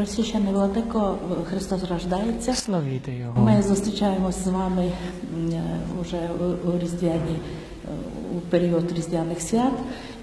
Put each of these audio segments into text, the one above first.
Просвящений Владико, Христос рождається. Славіте Його. Ми зустрічаємося з вами м, е, уже у, різдвяні е, у період різдвяних свят.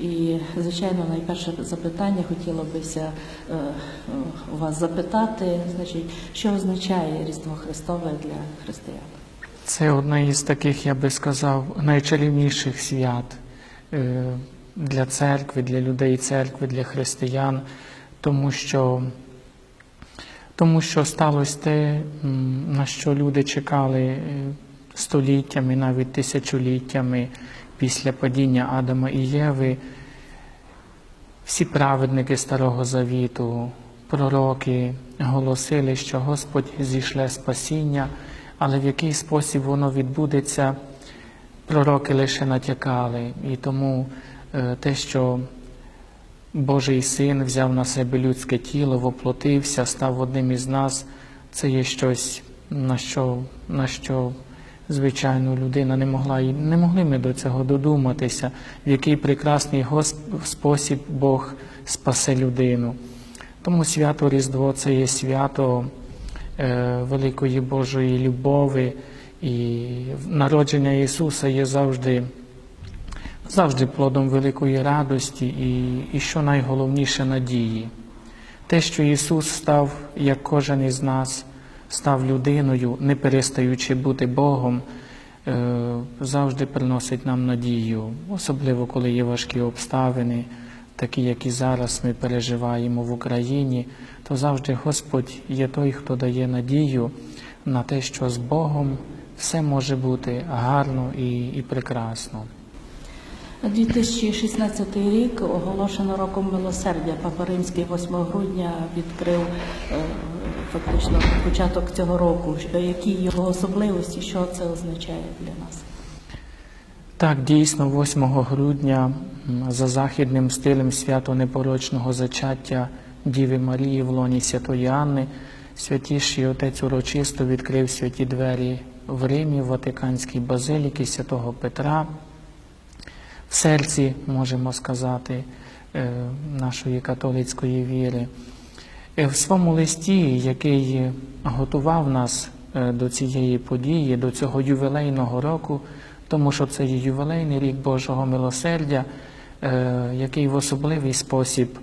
І, звичайно, найперше запитання хотіло бися е, у вас запитати, значить, що означає Різдво Христове для християн? Це одне із таких, я би сказав, найчарівніших свят для церкви, для людей церкви, для християн, тому що, тому що сталося те, на що люди чекали е, століттями, навіть тисячоліттями після падіння Адама і Єви. Всі праведники Старого Завіту, пророки голосили, що Господь зійшле спасіння, але в який спосіб воно відбудеться, пророки лише натякали. І тому е, те, що Божий Син взяв на себе людське тіло, воплотився, став одним із нас, це є щось, на що, на що звичайно людина не могла і не могли ми до цього додуматися, в який прекрасний спосіб Бог спасе людину. Тому свято Різдво це є свято е, великої Божої любові, і народження Ісуса є завжди завжди плодом великої радості і, і що найголовніше надії. Те, що Ісус став, як кожен із нас, став людиною, не перестаючи бути Богом, е, завжди приносить нам надію, особливо коли є важкі обставини, такі, як і зараз ми переживаємо в Україні, то завжди Господь є той, хто дає надію на те, що з Богом все може бути гарно і, і прекрасно. 2016 рік оголошено роком милосердя. Папа Римський 8 грудня відкрив е, фактично початок цього року. Які його особливості, що це означає для нас? Так, дійсно, 8 грудня за західним стилем свято непорочного зачаття Діви Марії в лоні Святої Анни, святіший отець урочисто відкрив святі двері в Римі, в Ватиканській базиліки святого Петра, серці, можемо сказати, е, нашої католицької віри. Е, В своєму листі, який готував нас е, до цієї події, до цього ювілейного року, тому що це є ювілейний рік Божого милосердя, який в особливий спосіб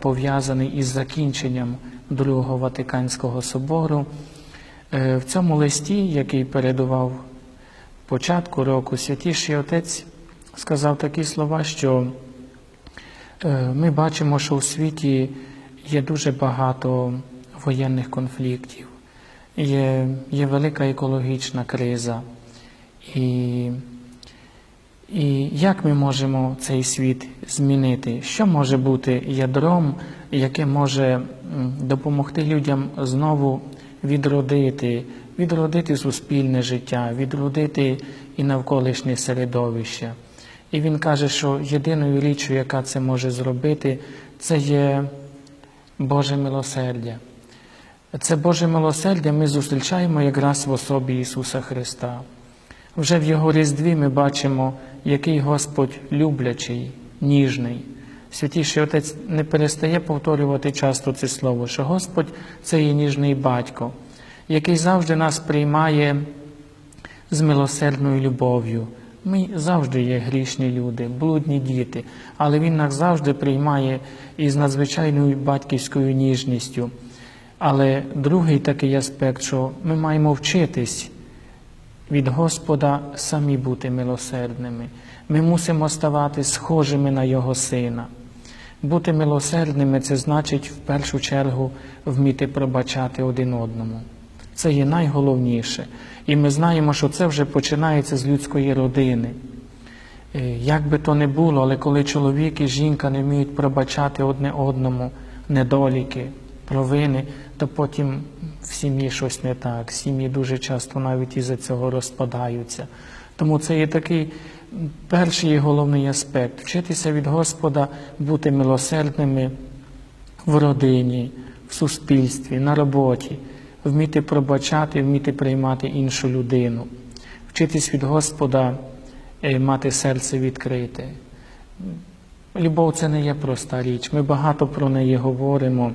пов'язаний із закінченням Другого Ватиканського собору. В цьому листі, який передував початку року, святіший отець сказав такі слова, що Е, Ми бачимо, що у світі є дуже багато воєнних конфліктів, є, є велика екологічна криза. І, і як ми можемо цей світ змінити? Що може бути ядром, яке може допомогти людям знову відродити, відродити суспільне життя, відродити і навколишнє середовище? І він каже, що єдиною річчю, яка це може зробити, це є Боже милосердя. Це Боже милосердя ми зустрічаємо якраз в особі Ісуса Христа. Вже в Його Різдві ми бачимо, який Господь люблячий, ніжний. Святіший Отець не перестає повторювати часто це слово, що Господь це є ніжний батько, який завжди нас приймає з милосердною любов'ю. Ми завжди є грішні люди, блудні діти, але Він нас завжди приймає із надзвичайною батьківською ніжністю. Але другий такий аспект, що ми маємо вчитись від Господа самі бути милосердними. Ми мусимо ставати схожими на Його Сина. Бути милосердними це значить в першу чергу вміти пробачати один одному. Це є найголовніше. І ми знаємо, що це вже починається з людської родини. Е, Як би то не було, але коли чоловік і жінка не вміють пробачати одне одному недоліки, провини, то потім в сім'ї щось не так. Сім'ї дуже часто навіть із-за цього розпадаються. Тому це є такий перший і головний аспект вчитися від Господа бути милосердними в родині, в суспільстві, на роботі, вміти пробачати, вміти приймати іншу людину, вчитись від Господа е, мати серце відкрите. Любов це не є проста річ. Ми багато про неї говоримо.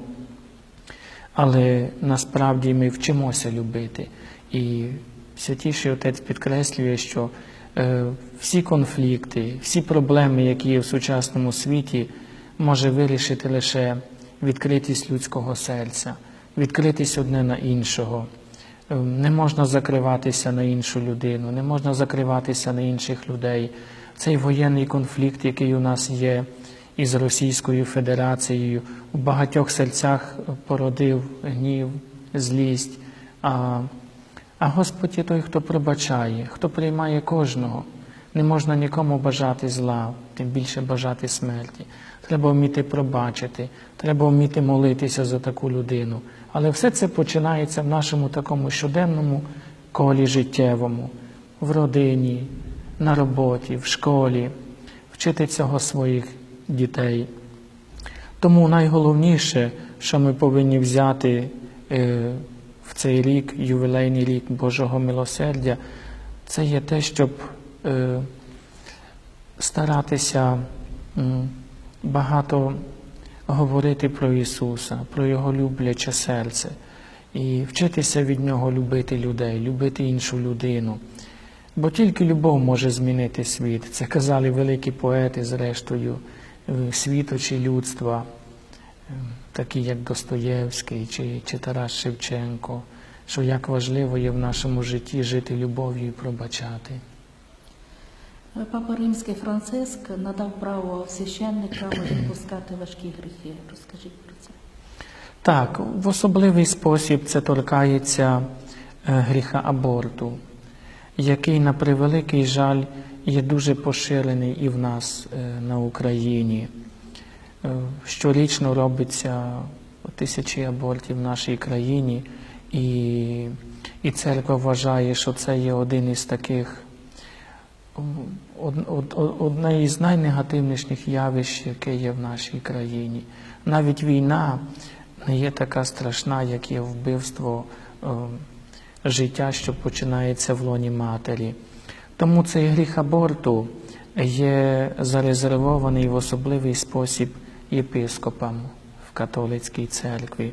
Але насправді ми вчимося любити. І святіший отець підкреслює, що е, всі конфлікти, всі проблеми, які є в сучасному світі, може вирішити лише відкритість людського серця, відкритість одне на іншого. Е, Не можна закриватися на іншу людину, не можна закриватися на інших людей. Цей воєнний конфлікт, який у нас є із Російською Федерацією, у багатьох серцях породив гнів, злість. А, а Господь є той, хто пробачає, хто приймає кожного. Не можна нікому бажати зла, тим більше бажати смерті. Треба вміти пробачити, треба вміти молитися за таку людину. Але все це починається в нашому такому щоденному колі життєвому, в родині, на роботі, в школі, вчити цього своїх дітей. Тому найголовніше, що ми повинні взяти е, в цей рік, ювілейний рік Божого милосердя, це є те, щоб е, старатися багато говорити про Ісуса, про Його любляче серце і вчитися від Нього любити людей, любити іншу людину. Бо тільки любов може змінити світ. Це казали великі поети, зрештою, е, світочі людства, е, такі як Достоєвський чи, чи Тарас Шевченко, що як важливо є в нашому житті жити любов'ю і пробачати. Папа Римський Франциск надав право священникам відпускати важкі гріхи. Розкажіть про це. Так, в особливий спосіб це торкається е, гріха аборту, який, на превеликий жаль, є дуже поширений і в нас е, на Україні. Е, Щорічно робиться тисячі абортів в нашій країні, і, і церква вважає, що це є один із таких одне із найнегативніших явищ, яке є в нашій країні. Навіть війна не є така страшна, як є вбивство е, життя, що починається в лоні матері. Тому цей гріх аборту є зарезервований в особливий спосіб єпископам в католицькій церкві.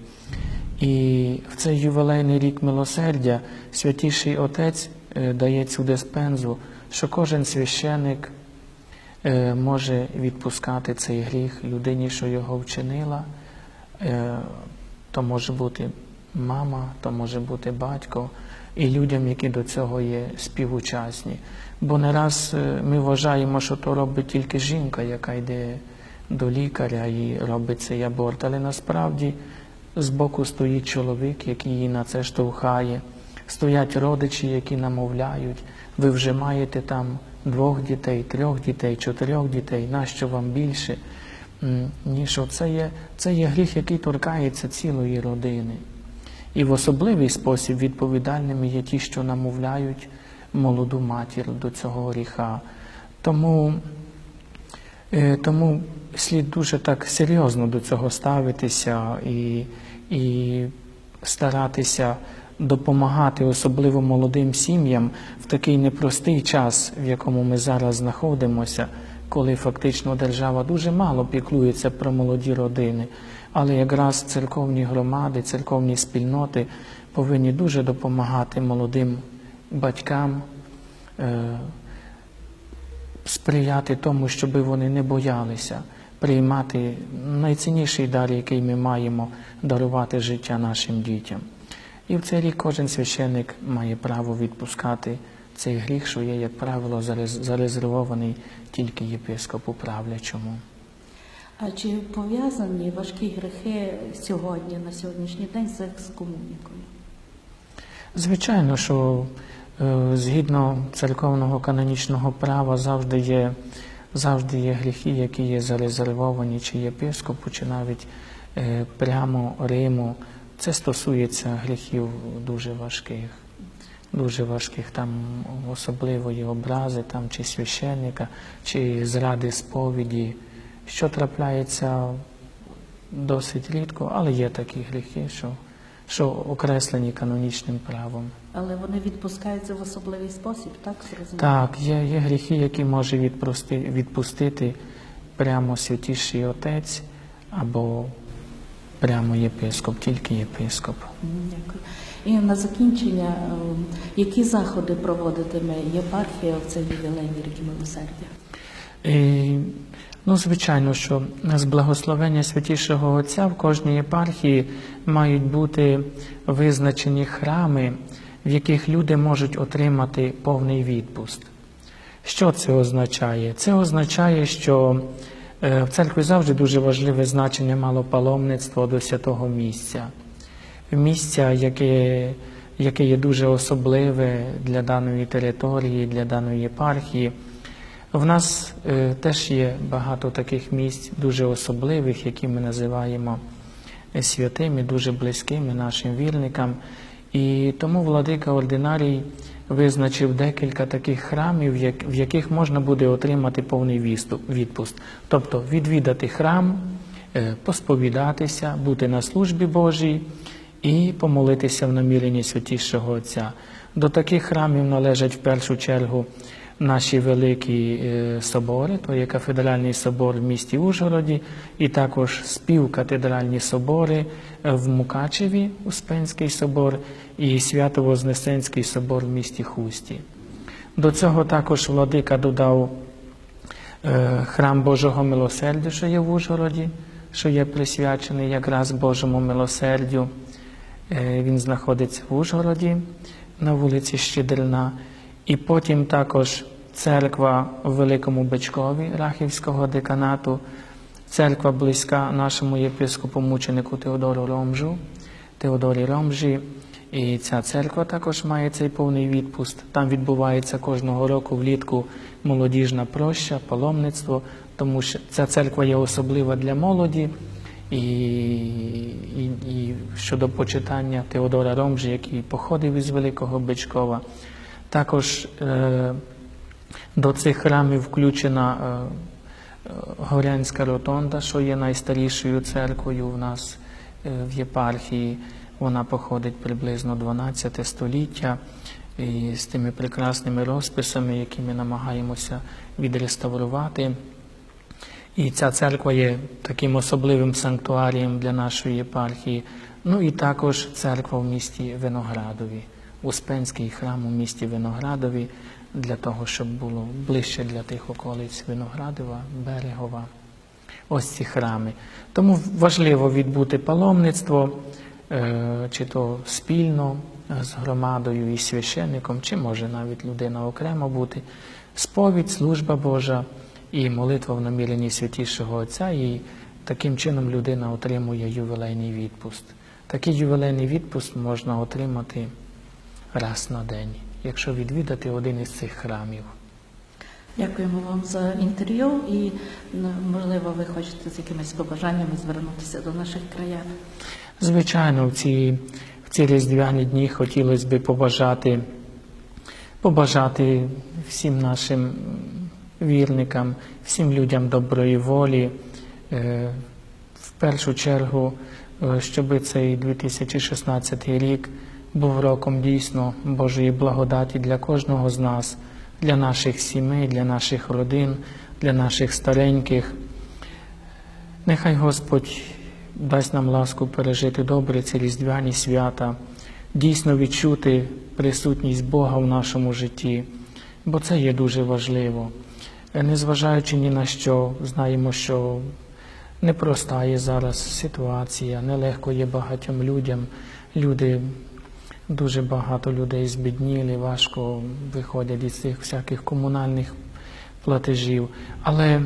І в цей ювілейний рік милосердя святіший Отець е, дає цю диспензу, що кожен священик е, може відпускати цей гріх людині, що його вчинила. Е, То може бути мама, то може бути батько, і людям, які до цього є співучасні. Бо не раз е, ми вважаємо, що то робить тільки жінка, яка йде до лікаря і робить цей аборт. Але насправді збоку стоїть чоловік, який її на це штовхає. Стоять родичі, які намовляють, ви вже маєте там двох дітей, трьох дітей, чотирьох дітей, нащо вам більше? М, Ні, це є, це є гріх, який торкається цілої родини. І в особливий спосіб відповідальними є ті, що намовляють молоду матір до цього гріха. Тому, е, тому слід дуже так серйозно до цього ставитися і, і старатися допомагати, особливо молодим сім'ям, в такий непростий час, в якому ми зараз знаходимося, коли фактично держава дуже мало піклується про молоді родини. Але якраз церковні громади, церковні спільноти повинні дуже допомагати молодим батькам, е, сприяти тому, щоб вони не боялися приймати найцінніший дар, який ми маємо дарувати життя нашим дітям. І в цей рік кожен священник має право відпускати цей гріх, що є, як правило, зарезервований тільки єпископу правлячому. А чи пов'язані важкі гріхи сьогодні, на сьогоднішній день з екскомунікою? Звичайно, що е, згідно церковного канонічного права завжди є, завжди є гріхи, які є зарезервовані чи єпископу, чи навіть е, прямо Риму. Це стосується гріхів дуже важких, дуже важких, там особливої образи, там чи священника, чи зради сповіді, що трапляється досить рідко, але є такі гріхи, що, що окреслені канонічним правом. Але вони відпускаються в особливий спосіб, так зрозуміло? Так, є, є гріхи, які може відпустити прямо святіший Отець або прямо єпископ, тільки єпископ. Дякую. І на закінчення, е, які заходи проводитиме єпархія в цей ювілейний рік милосердя? І, ну, звичайно, що з благословення святішого Отця в кожній єпархії мають бути визначені храми, в яких люди можуть отримати повний відпуст. Що це означає? Це означає, що е, в церкві завжди дуже важливе значення мало паломництво до святого місця. Місця, яке, яке є дуже особливе для даної території, для даної єпархії. В нас е, теж є багато таких місць дуже особливих, які ми називаємо е, святими, дуже близькими нашим вірникам. І тому владика ординарій визначив декілька таких храмів, в яких можна буде отримати повний відпуст. Тобто відвідати храм, е, посповідатися, бути на службі Божій і помолитися в наміренні святішого Отця. До таких храмів належать в першу чергу наші великі е, собори, то є кафедральний собор в місті Ужгороді, і також співкатедральні собори е, в Мукачеві, Успенський собор, і Свято-Вознесенський собор в місті Хусті. До цього також владика додав е, храм Божого милосердя, що є в Ужгороді, що є присвячений якраз Божому милосердю. Він знаходиться в Ужгороді на вулиці Щедрина. І потім також церква в Великому Бичкові Рахівського деканату, церква близька нашому єпископу мученику Теодору Ромжу, Теодорі Ромжі. І ця церква також має цей повний відпуст. Там відбувається кожного року влітку молодіжна проща, паломництво, тому що ця церква є особлива для молоді. І, і, і щодо почитання Теодора Ромжі, який походив із Великого Бичкова, також е, до цих храмів включена е, е, Горянська ротонда, що є найстарішою церквою в нас в єпархії. Вона походить приблизно 12 століття і з тими прекрасними розписами, які ми намагаємося відреставрувати. І ця церква є таким особливим санктуарієм для нашої єпархії. Ну і також церква в місті Виноградові, Успенський храм у місті Виноградові, для того, щоб було ближче для тих околиць Виноградова, Берегова. Ось ці храми. Тому важливо відбути паломництво, е, чи то спільно з громадою і священником, чи може навіть людина окремо бути. Сповідь, служба Божа і молитва в наміренні святішого Отця, і таким чином людина отримує ювілейний відпуст. Такий ювілейний відпуст можна отримати раз на день, якщо відвідати один із цих храмів. Дякуємо вам за інтерв'ю і можливо ви хочете з якимись побажаннями звернутися до наших краян. Звичайно, в ці, в ці різдвяні дні хотілося б побажати, побажати всім нашим вірникам, всім людям доброї волі, е, в першу чергу, е, щоб цей 2016 рік був роком дійсно Божої благодаті для кожного з нас, для наших сімей, для наших родин, для наших стареньких. Нехай Господь дасть нам ласку пережити добре ці різдвяні свята, дійсно відчути присутність Бога в нашому житті, бо це є дуже важливо. Незважаючи ні на що, знаємо, що непроста є зараз ситуація, нелегко є багатьом людям. Люди, дуже багато людей збідніли, важко виходять із цих всяких комунальних платежів. Але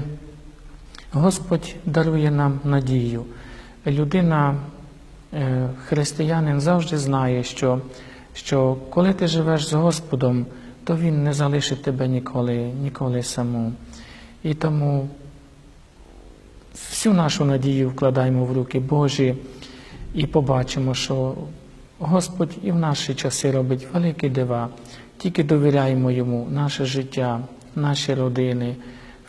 Господь дарує нам надію. Людина, е, християнин завжди знає, що, що коли ти живеш з Господом, то Він не залишить тебе ніколи, ніколи саму. І тому всю нашу надію вкладаємо в руки Божі і побачимо, що Господь і в наші часи робить великі дива. Тільки довіряємо Йому наше життя, наші родини,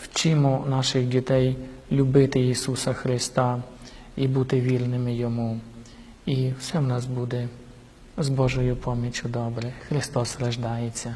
вчимо наших дітей любити Ісуса Христа і бути вільними Йому. І все в нас буде з Божою поміччю добре. Христос рождається.